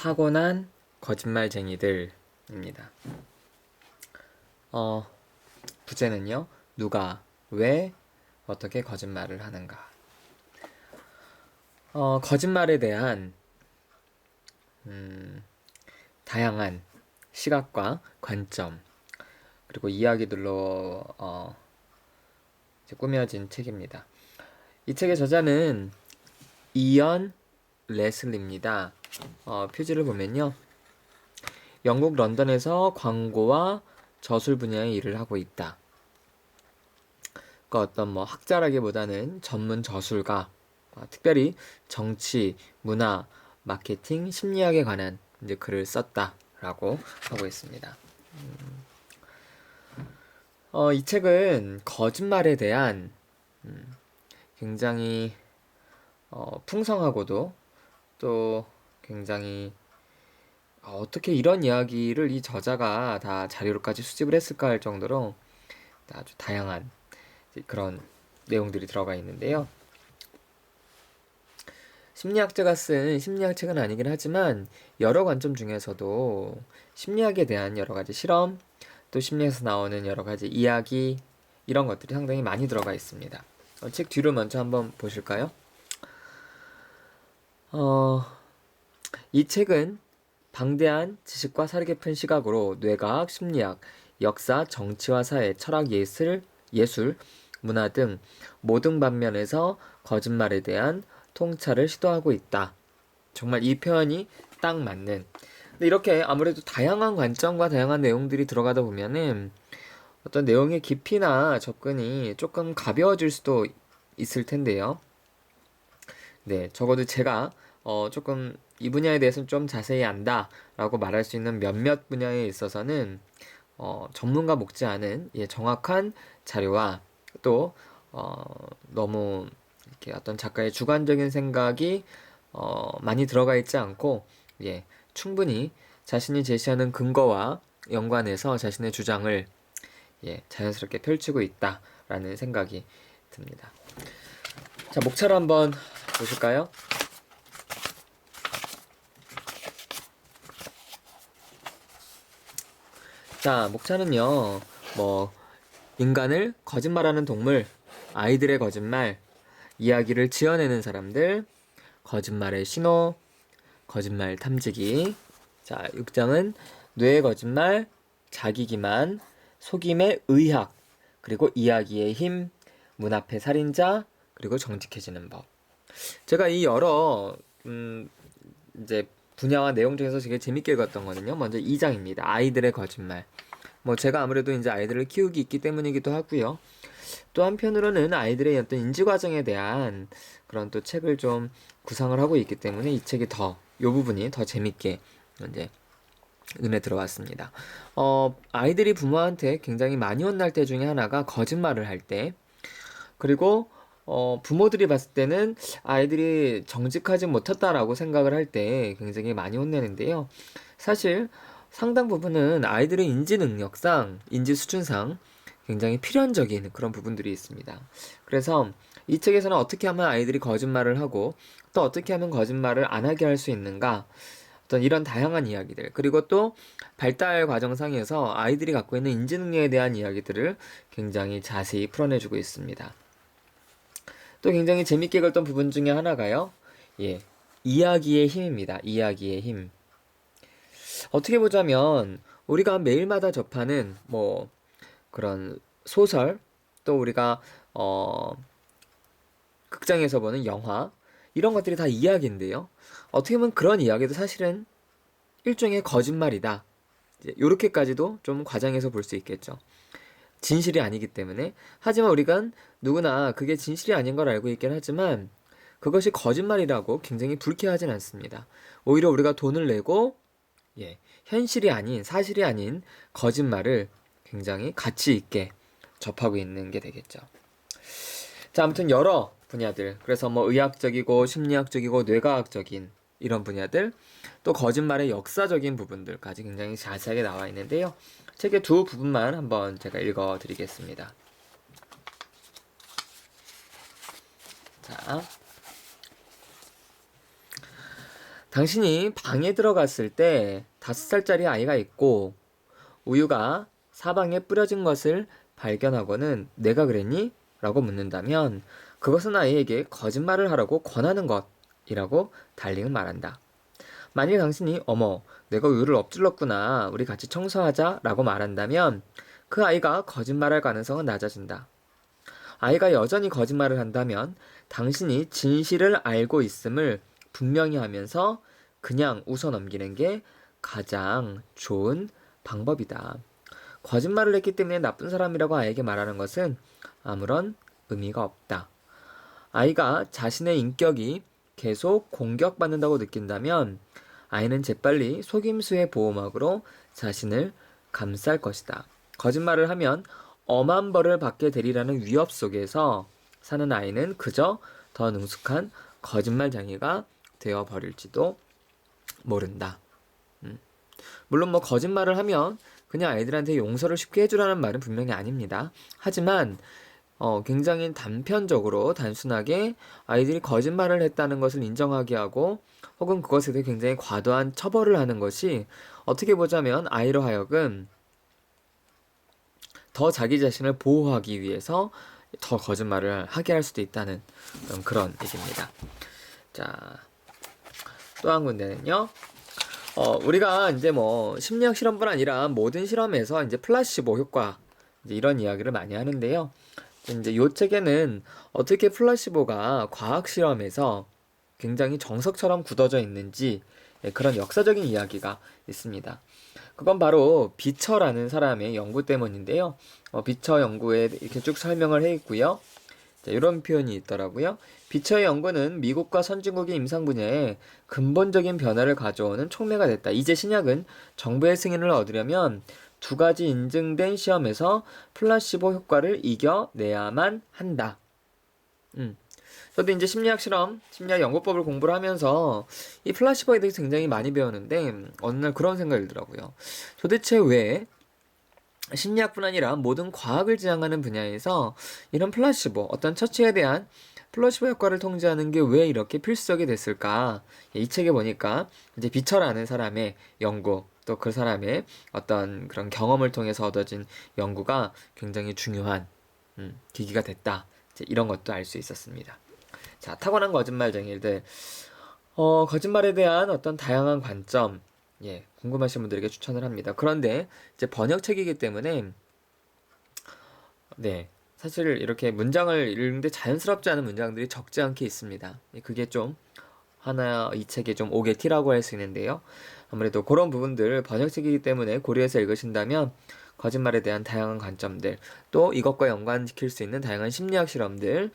타고난 거짓말쟁이들입니다. 어, 부제는요. 누가 왜 어떻게 거짓말을 하는가? 어, 거짓말에 대한 음, 다양한 시각과 관점 그리고 이야기들로 어, 꾸며진 책입니다. 이 책의 저자는 이언 레슬리입니다. 어, 표지를 보면요. 영국 런던에서 광고와 저술 분야의 일을 하고 있다. 그 어떤 뭐 학자라기보다는 전문 저술가, 어, 특별히 정치, 문화, 마케팅, 심리학에 관한 이제 글을 썼다라고 하고 있습니다. 음, 어, 이 책은 거짓말에 대한 음, 굉장히 어, 풍성하고도 또 굉장히 어, 어떻게 이런 이야기를 이 저자가 다 자료로까지 수집을 했을까 할 정도로 아주 다양한 그런 내용들이 들어가 있는데요. 심리학자가 쓴 심리학 책은 아니긴 하지만 여러 관점 중에서도 심리학에 대한 여러 가지 실험, 또 심리에서 나오는 여러 가지 이야기 이런 것들이 상당히 많이 들어가 있습니다. 어, 책 뒤를 먼저 한번 보실까요? 어, 이 책은 방대한 지식과 사려 깊은 시각으로 뇌과학, 심리학, 역사, 정치와 사회, 철학, 예술, 예술, 문화 등 모든 방면에서 거짓말에 대한 통찰을 시도하고 있다. 정말 이 표현이 딱 맞는. 근데 이렇게 아무래도 다양한 관점과 다양한 내용들이 들어가다 보면은 어떤 내용의 깊이나 접근이 조금 가벼워질 수도 있을 텐데요. 네, 적어도 제가 어, 조금 이 분야에 대해서는 좀 자세히 안다라고 말할 수 있는 몇몇 분야에 있어서는 어, 전문가 목지 않은 예, 정확한 자료와 또 어, 너무 이렇게 어떤 작가의 주관적인 생각이 어, 많이 들어가 있지 않고 예, 충분히 자신이 제시하는 근거와 연관해서 자신의 주장을 예, 자연스럽게 펼치고 있다라는 생각이 듭니다. 자, 목차를 한번 보실까요? 자, 목차는요, 뭐, 인간을 거짓말하는 동물, 아이들의 거짓말, 이야기를 지어내는 사람들, 거짓말의 신호, 거짓말 탐지기. 자, 6장은 뇌의 거짓말, 자기 기만, 속임의 의학, 그리고 이야기의 힘, 문 앞의 살인자, 그리고 정직해지는 법. 제가 이 여러 음 이제 분야와 내용 중에서 되게 재밌게 읽었던 거는요. 먼저 2장입니다. 아이들의 거짓말. 뭐 제가 아무래도 이제 아이들을 키우기 있기 때문이기도 하고요. 또 한편으로는 아이들의 어떤 인지 과정에 대한 그런 또 책을 좀 구상을 하고 있기 때문에 이 책이 더, 요 부분이 더 재밌게 이제 눈에 들어왔습니다. 어, 아이들이 부모한테 굉장히 많이 혼날 때 중에 하나가 거짓말을 할 때, 그리고 어, 부모들이 봤을 때는 아이들이 정직하지 못했다라고 생각을 할 때 굉장히 많이 혼내는데요. 사실 상당 부분은 아이들의 인지 능력상, 인지 수준상 굉장히 필연적인 그런 부분들이 있습니다. 그래서 이 책에서는 어떻게 하면 아이들이 거짓말을 하고 또 어떻게 하면 거짓말을 안 하게 할 수 있는가 어떤 이런 다양한 이야기들 그리고 또 발달 과정상에서 아이들이 갖고 있는 인지 능력에 대한 이야기들을 굉장히 자세히 풀어내주고 있습니다. 또 굉장히 재밌게 읽었던 부분 중에 하나가요. 예. 이야기의 힘입니다. 이야기의 힘. 어떻게 보자면 우리가 매일마다 접하는 뭐 그런 소설 또 우리가 어 극장에서 보는 영화 이런 것들이 다 이야기인데요. 어떻게 보면 그런 이야기도 사실은 일종의 거짓말이다. 이렇게까지도 좀 과장해서 볼 수 있겠죠. 진실이 아니기 때문에. 하지만 우리가 누구나 그게 진실이 아닌 걸 알고 있긴 하지만 그것이 거짓말이라고 굉장히 불쾌하진 않습니다. 오히려 우리가 돈을 내고 예, 현실이 아닌 사실이 아닌 거짓말을 굉장히 가치 있게 접하고 있는 게 되겠죠. 자, 아무튼 여러 분야들. 그래서 뭐 의학적이고 심리학적이고 뇌과학적인 이런 분야들, 또 거짓말의 역사적인 부분들까지 굉장히 자세하게 나와 있는데요. 책의 두 부분만 한번 제가 읽어 드리겠습니다. 자. 당신이 방에 들어갔을 때 다섯 살짜리 아이가 있고 우유가 사방에 뿌려진 것을 발견하고는 내가 그랬니? 라고 묻는다면 그것은 아이에게 거짓말을 하라고 권하는 것 이라고 달링은 말한다. 만일 당신이 어머 내가 우유를 엎질렀구나 우리 같이 청소하자 라고 말한다면 그 아이가 거짓말할 가능성은 낮아진다. 아이가 여전히 거짓말을 한다면 당신이 진실을 알고 있음을 분명히 하면서 그냥 웃어 넘기는 게 가장 좋은 방법이다. 거짓말을 했기 때문에 나쁜 사람이라고 아이에게 말하는 것은 아무런 의미가 없다. 아이가 자신의 인격이 계속 공격받는다고 느낀다면 아이는 재빨리 속임수의 보호막으로 자신을 감쌀 것이다. 거짓말을 하면 엄한 벌을 받게 되리라는 위협 속에서 사는 아이는 그저 더 능숙한 거짓말쟁이가 되어 버릴지도 모른다. 음. 물론 뭐 거짓말을 하면 그냥 아이들한테 용서를 쉽게 해주라는 말은 분명히 아닙니다. 하지만 어, 굉장히 단편적으로 단순하게 아이들이 거짓말을 했다는 것을 인정하게 하고 혹은 그것에 대해 굉장히 과도한 처벌을 하는 것이 어떻게 보자면 아이로 하여금 더 자기 자신을 보호하기 위해서 더 거짓말을 하게 할 수도 있다는 그런, 얘기입니다. 자, 또 한 군데는요. 어, 우리가 이제 뭐 심리학 실험뿐 아니라 모든 실험에서 이제 플라시보 효과 이제 이런 이야기를 많이 하는데요. 이제 요 책에는 어떻게 플라시보가 과학 실험에서 굉장히 정석처럼 굳어져 있는지 예, 그런 역사적인 이야기가 있습니다. 그건 바로 비처라는 사람의 연구 때문인데요. 어, 비처 연구에 이렇게 쭉 설명을 해 있고요. 자, 이런 표현이 있더라고요. 비처의 연구는 미국과 선진국의 임상 분야에 근본적인 변화를 가져오는 촉매가 됐다. 이제 신약은 정부의 승인을 얻으려면 두 가지 인증된 시험에서 플라시보 효과를 이겨내야만 한다. 음. 저도 이제 심리학 실험, 심리학 연구법을 공부를 하면서 이 플라시보에 대해서 굉장히 많이 배웠는데 어느 날 그런 생각이 들더라고요. 도대체 왜 심리학뿐 아니라 모든 과학을 지향하는 분야에서 이런 플라시보, 어떤 처치에 대한 플라시보 효과를 통제하는 게 왜 이렇게 필수적이 됐을까? 이 책에 보니까 이제 비처라는 사람의 연구, 또 그 사람의 어떤 그런 경험을 통해서 얻어진 연구가 굉장히 중요한 음, 계기가 됐다. 이제 이런 것도 알 수 있었습니다. 자, 타고난 거짓말쟁이들. 어, 거짓말에 대한 어떤 다양한 관점, 예, 궁금하신 분들에게 추천을 합니다. 그런데 이제 번역책이기 때문에 네, 사실 이렇게 문장을 읽는데 자연스럽지 않은 문장들이 적지 않게 있습니다. 예, 그게 좀 하나 이 책의 좀 옥의 티라고 할 수 있는데요. 아무래도 그런 부분들 번역책이기 때문에 고려해서 읽으신다면 거짓말에 대한 다양한 관점들 또 이것과 연관시킬 수 있는 다양한 심리학 실험들